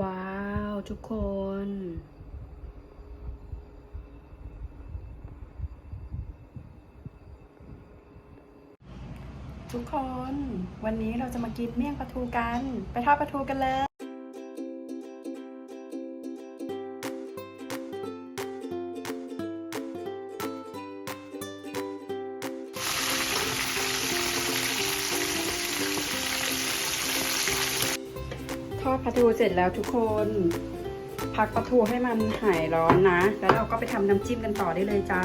ว้าว ทุกคน ทุกคน วันนี้เราจะมากินเมี่ยงปลาทูกัน ไปทอดปลาทูกันเลย เสร็จแล้วทุกคน พักปลาทูให้มันหายร้อนนะ แล้วเราก็ไปทำน้ำจิ้มกันต่อได้เลยจ้า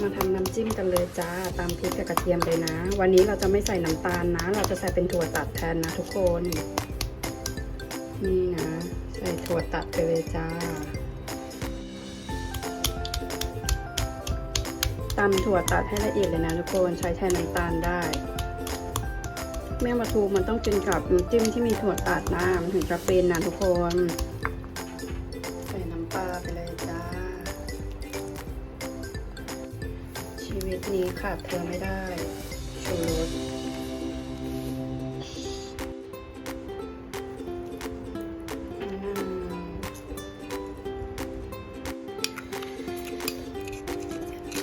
มาทำน้ำจิ้มกันเลยจ้า ตามพริกกับกระเทียมเลยนะ วันนี้เราจะไม่ใส่น้ำตาลนะ เราจะใส่เป็นถั่วตัดแทนนะทุกคน นี่นะ ใส่ถั่วตัดไปเลยจ้าตำถั่วตัดให้ละเอียดเลยนะทุกคน ใช้แทนน้ำตาลได้ แม่มาทูมันต้องกินกับน้ำจิ้มที่มีถั่วตัดนะมันถึงจะเป็นนะทุกคน ใส่น้ำปลาไปเลยจ้า ชีวิตนี้ขาดเธอไม่ได้ชูรส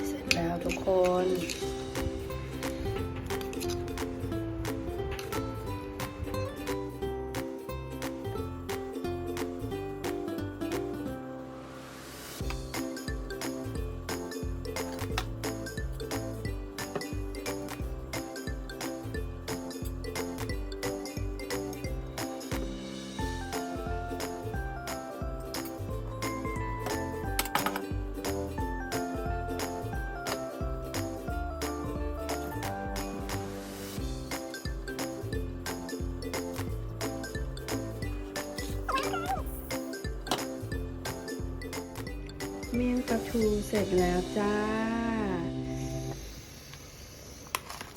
เสร็จแล้วทุกคน ทูเสร็จแล้วจ้า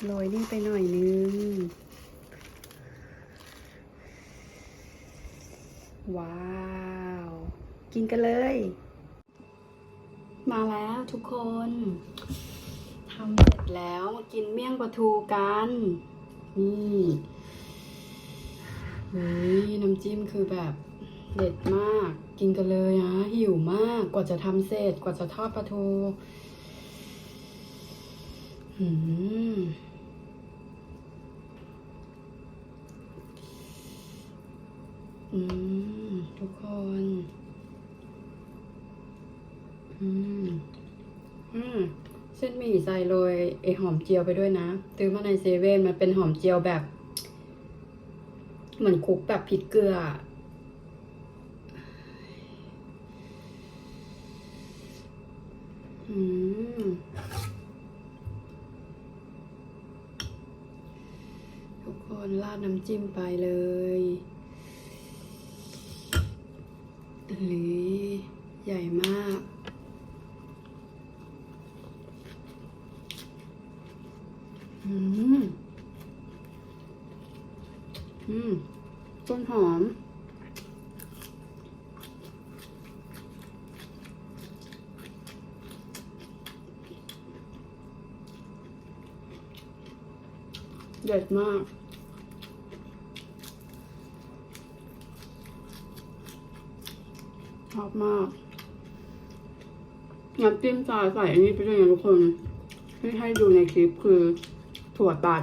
โรยนี่ไปหน่อยนึง ว้าว กินกันเลย มาแล้วทุกคนทำเสร็จแล้วมากินเมี่ยงปลาทูกัน นี่เฮ้ยน้ำจิ้มคือแบบ เด็ดมาก กินกันเลยนะหิวมาก กว่าจะทำเสร็จ กว่าจะทอดปลาทูอืมอืม ทุกคน อืม อืม เส้นหมี่ใส่โรยไอหอมเจียวไปด้วยนะซื้อมาในเซเว่นมันเป็นหอมเจียวแบบ เหมือนคลุกแบบพริกเกลือ ทุกคนราดน้ำจิ้มไปเลยหรือใหญ่มาก อืม อืมต้นหอม เด็ดมากชอบมากน้ำจิ้มจาใส่อันนี้ไปด้วยนะทุกคนที่ให้ดูในคลิปคือถั่วตัด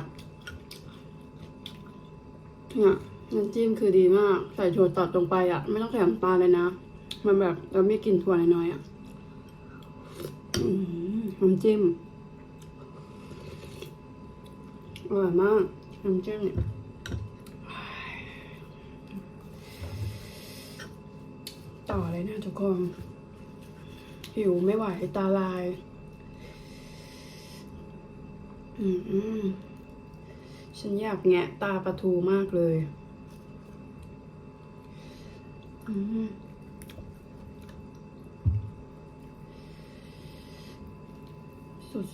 เนี่ยน้ำจิ้มคือดีมาก ใส่ถั่วตัดลงไปอะ ไม่ต้องใส่น้ำตาลเลยนะ มันแบบเราไม่กินถั่วน้อยๆอะอืมน้ำจิ้ม อร่อยมากน้ำจิ้มเนี่ยต่อเลยนะทุกคนหิวไม่ไหวตาลาย อืมฉันอยากแงะตาปลาทูมากเลย อืม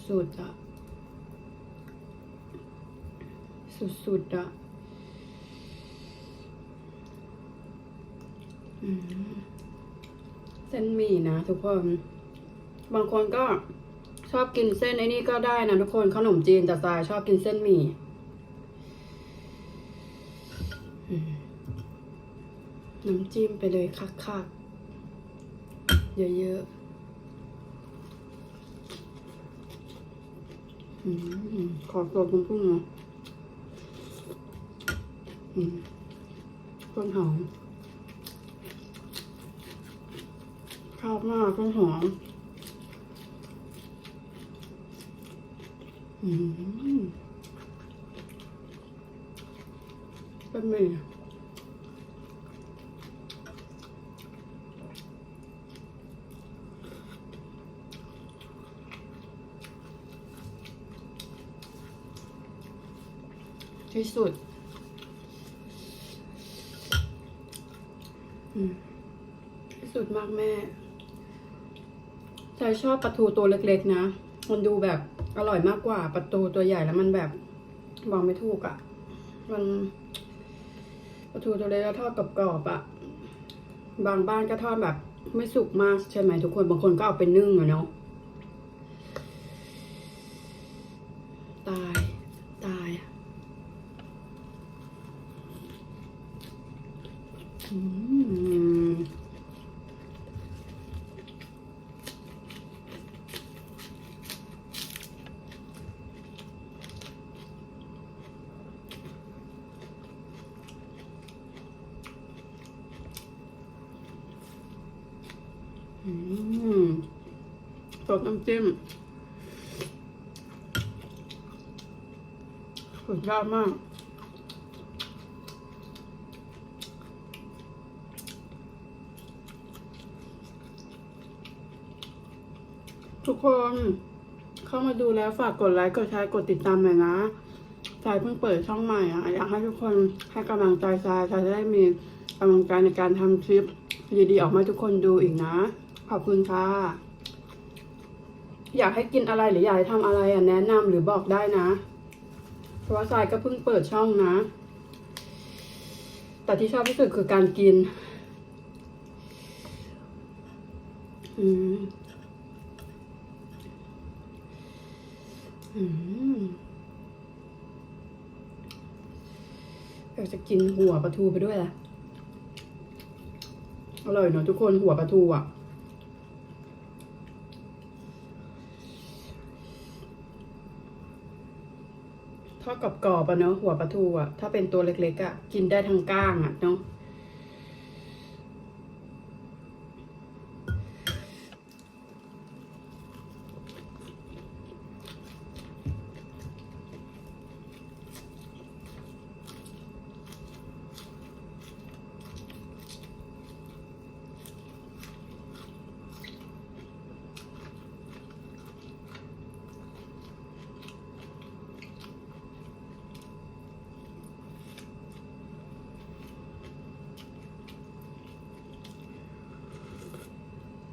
สุดๆอะ สุดๆอะเส้นหมี่นะทุกคน บางคนก็ชอบกินเส้นไอ้นี่ก็ได้นะทุกคนขนมจีนแต่ทรายชอบกินเส้นหมี่น้ำจิ้มไปเลยคักๆ เยอะๆอขอตัวคุณพุ่งนะอืม ต้นหอมชอบมากต้นหอมอืมเป็นหมี่ที่สุด อืมที่ สุดมากแม่ใจชอบปลาทูตัวเล็กๆนะ มันดูแบบอร่อยมากกว่าปลาทูตัวใหญ่แล้วมันแบบบอกไม่ถูกอะ่ะ มันปลาทูตัวเล็กแล้วทอดกรอบๆอะ่ะ บางบ้านก็ทอดแบบไม่สุกมากใช่ไหมทุกคน บางคนก็เอาไปนึ่งอะเนาะ ตาย ตายอะอืม อืม สดน้ำจิ้มสุดยอดมาก ทุกคน เข้ามาดูแล้วฝากกดไลค์ กดแชร์ กดติดตามหน่อยนะทรายเพิ่งเปิดช่องใหม่อะอยากให้ทุกคนให้กำลังใจทรายทรายจะได้มีกำลังใจในการทำคลิปดีๆออกมาทุกคนดูอีกนะ ขอบคุณค่ะ อยากให้กินอะไรหรืออยากให้ทำอะไรอะแนะนำหรือบอกได้นะ เพราะว่าทรายก็เพิ่งเปิดช่องนะ แต่ที่ชอบที่สุดคือการกิน อืม อืมอยากจะกินหัวปลาทูไปด้วยล่ะอร่อยเนอะทุกคนหัวปลาทูอะ ทอดกรอบๆอะเนาะหัวปลาทูอะถ้าเป็นตัวเล็กๆอะกินได้ทั้งก้างอะเนาะ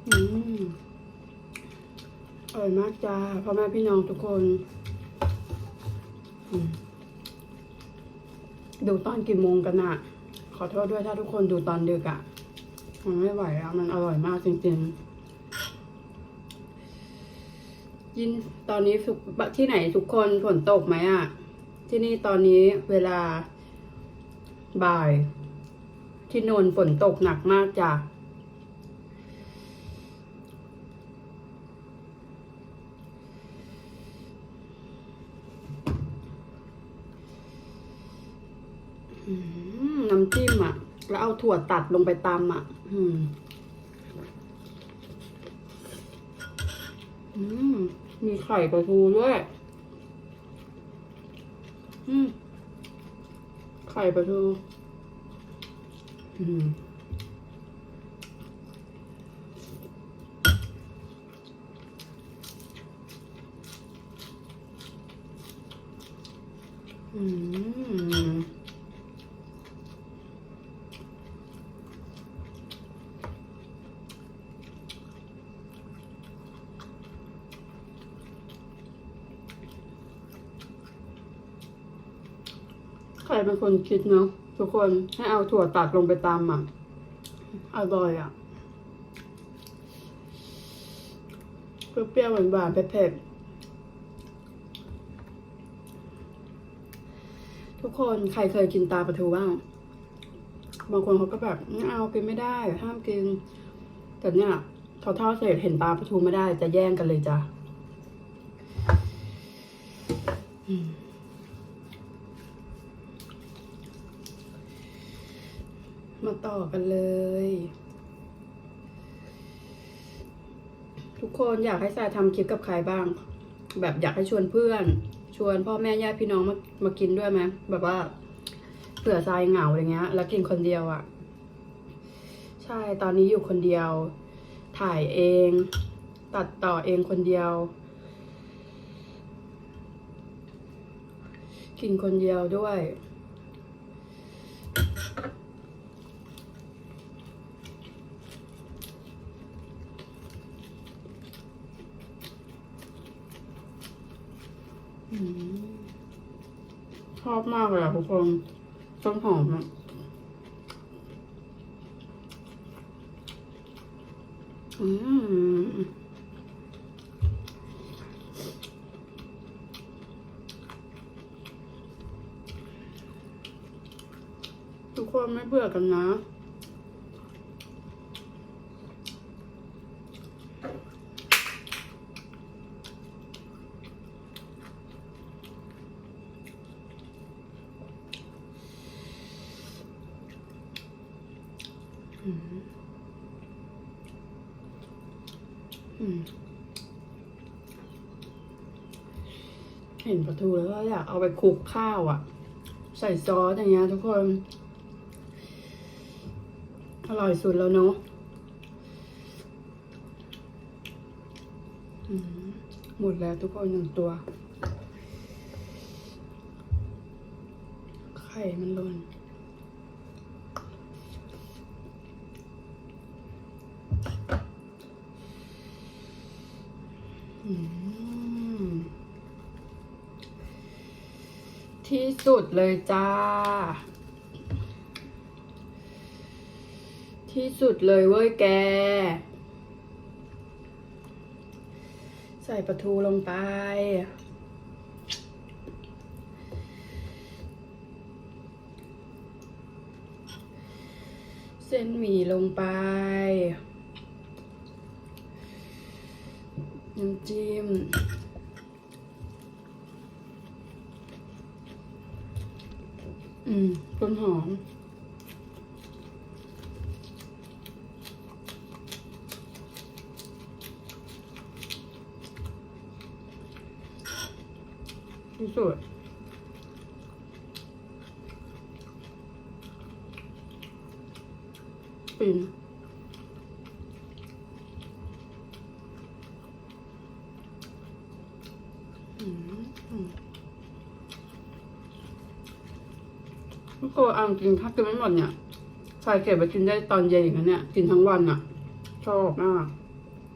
อืม อร่อยมากจ้าพ่อแม่พี่น้องทุกคน ดูตอนกี่โมงกันอะขอโทษด้วยถ้าทุกคนดูตอนดึกอะมันไม่ไหวแล้ว มันอร่อยมากจริงๆ ยินตอนนี้ทุกที่ไหนทุกคนฝนตกไหมอะที่นี่ตอนนี้เวลาบ่าย ที่นนท์ฝนตกหนักมากจ้ะ อืมน้ำจิ้มอะ แล้วเอาถั่วตัดลงไปตำอะ อืม อืม มีไข่ปลาทูด้วย อืม ไข่ปลาทู อืมอืม ครเป็นคนคิดเนาะทุกคนให้เอาถั่วตัดลงไปตามอะ อร่อยอะเปรี้ยวๆหวานๆเผ็ดๆทุกคนใครเคยกินตาปลาทูบ้างบางคนเขาก็แบบไม่เอากินไม่ได้ห้ามกิน แต่เนี่ยเขาทอดเสร็จเห็นปลาปลาทูไม่ได้จะแย่งกันเลยจ้ะอืม มาต่อกันเลย ทุกคนอยากให้สายทำคลิปกับใครบ้าง แบบอยากให้ชวนเพื่อน ชวนพ่อแม่ญาติพี่น้องมามากินด้วยไหมแบบว่าเผื่อทรายเหงาอะไรเงี้ย แล้วกินคนเดียวอะ่ะ ใช่ตอนนี้อยู่คนเดียว ถ่ายเอง ตัดต่อเองคนเดียว กินคนเดียวด้วย ชอบมากเลยอะทุกคนต้นหอมอะอืมทุกคนไม่เบื่อกันนะ อืมอืม เห็นปลาทูแล้วก็อยากเอาไปคลุกข้าวอะ ใส่ซอสอย่างเงี้ยทุกคน อร่อยสุดแล้วเนาะหมดแล้วทุกคนหนึ่งตัว ไข่มันหล่น อืม ที่สุดเลยจ้า ที่สุดเลยเว้ยแก ใส่ปลาทูลงไปเส้นหมี่ลงไปน้ำจิ้ม อืมต้นหอม ที่สุดปิ่น อืมอืม ก็โกเอาจริงถ้ากินไม่หมดเนี่ยใส่เก็บไปกินได้ตอนเย็นอย่างนั้นเนี่ย กินทั้งวันอะ ชอบมาก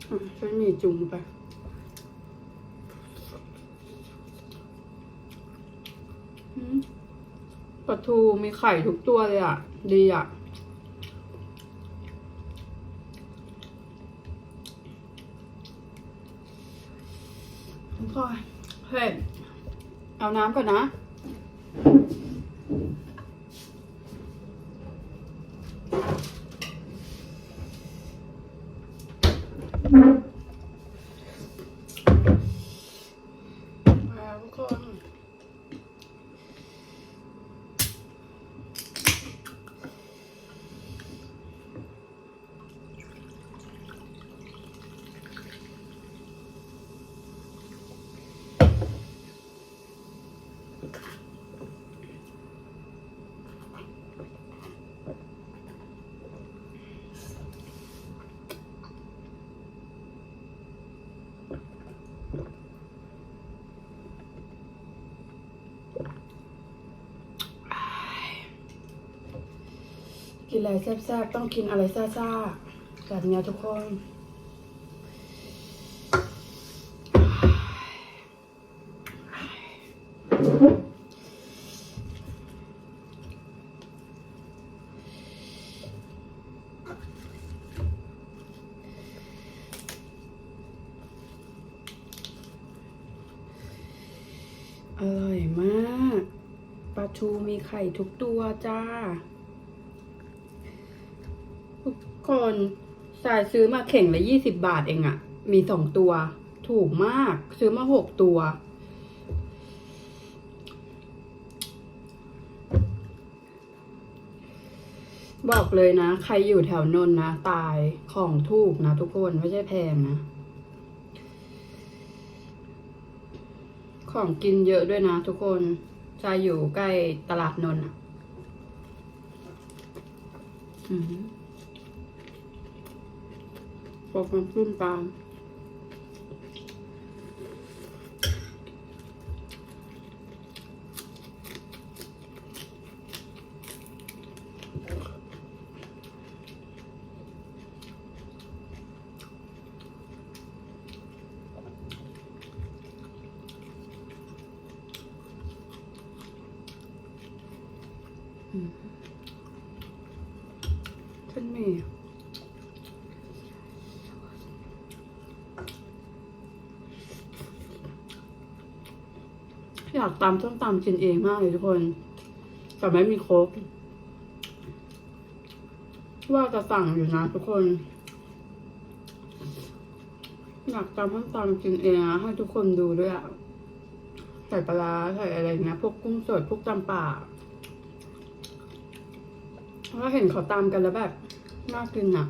อะใช้มีจุ่มไปปลาทูมีไข่ทุกตัวเลยอะ ดีอะก็เฮ้ยเอาน้ำก่อนนะ มาทุกคน กินอะไรแซ่บๆต้องกินอะไรซ่าๆแบบนี้ทุกคนอร่อยมาก ปลาทูมีไข่ทุกตัวจ้า คนสายซื้อมาเข่งละยี่สิบบาทเองอะมีสองตัว ถูกมาก ซื้อมาหกตัว บอกเลยนะ ใครอยู่แถวนนนะตายของถูกนะทุกคนไม่ใช่แพงนะ ของกินเยอะด้วยนะทุกคนจะอยู่ใกล้ตลาดนนท์อะอื มบอก อยากตำส้มตำกินเองมากเลยทุกคนแต่ไม่มีครบว่าจะสั่งอยู่นะทุกคน อยากตำส้มตำกินเองอะให้ทุกคนดูด้วยอะใส่ปลาใส่อะไรเงี้ยพวกกุ้งสดพวกตำป่าเพราะเห็นเขาตามกันแล้วแบบน่ากินอะ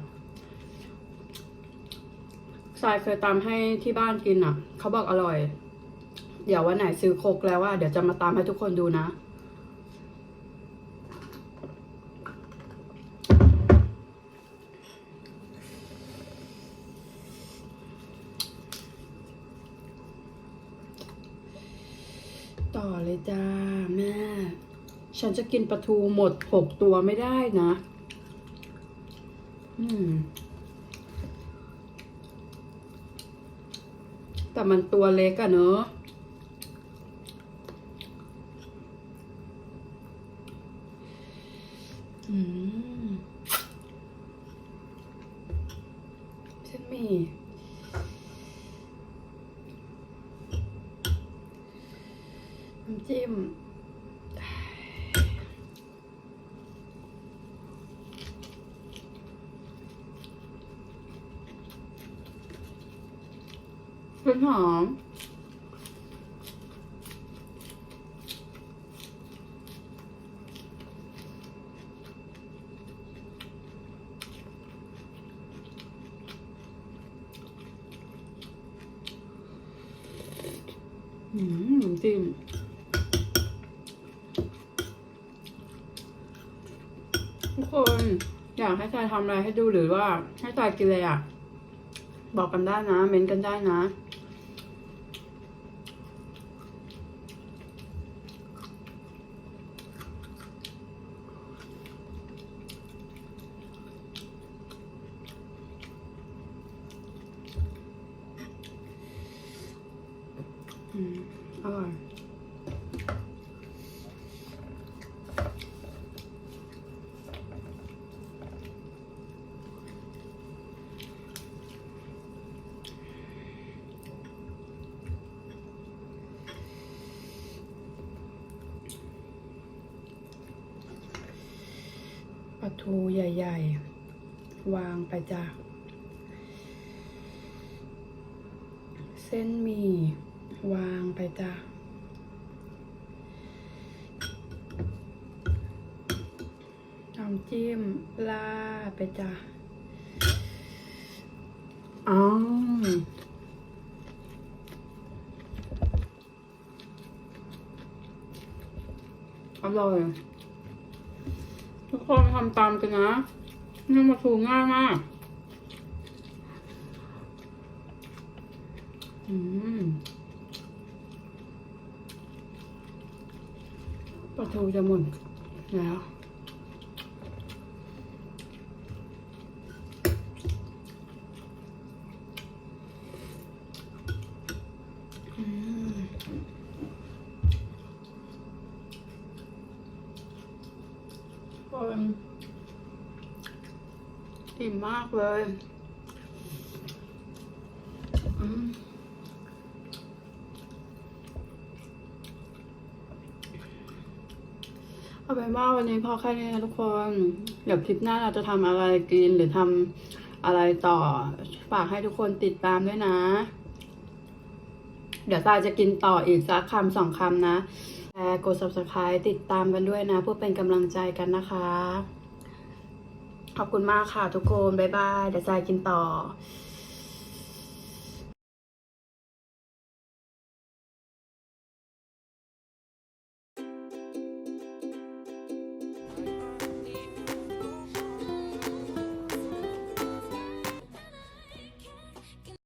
ทรายเคยตามให้ที่บ้านกินอะเขาบอกอร่อย เดี๋ยววันไหนซื้อโคกแล้วว่าเดี๋ยวจะมาตามให้ทุกคนดูนะ ต่อเลยจ้าแม่ ฉันจะกินปลาทูหมดหกตัวไม่ได้นะ อืมแต่มันตัวเล็กอะเนอะอืมเส้นหมี่ น้ำจิ้มเป็นหอม อืมน้ำจิ้มทุกคน อยากให้ทายทำอะไรให้ดูหรือว่าให้ทายกินอะไรอะ บอกกันได้นะ เม้นกันได้นะ อืมอร่อย ป ลาทูใหญ่ ๆ วางไปจ้ะเส้นหมี่วางไปจ้ะน้ำจิ้มลาไปจ้ะอ้าวอร่อย คนทำตามกันนะนี่มาถูง่ายมาก อืมปลาทูจะหมดแล้ว อืมคนอิ่มมากเลยอืมอเป็นว่าวันนี้พอแค่นี้นะทุกคน เดี๋ยวคลิปหน้าเราจะทำอะไรกินหรือทำอะไรต่อ ฝากให้ทุกคนติดตามด้วยนะ เดี๋ยวตาจะกินต่ออีกสักคำสองคำนะแชร์กด subscribe ติดตามกันด้วยนะเพื่อเป็นกำลังใจกันนะคะ ขอบคุณมากค่ะทุกคน บ๊ายบาย เดี๋ยวจายกินต่อ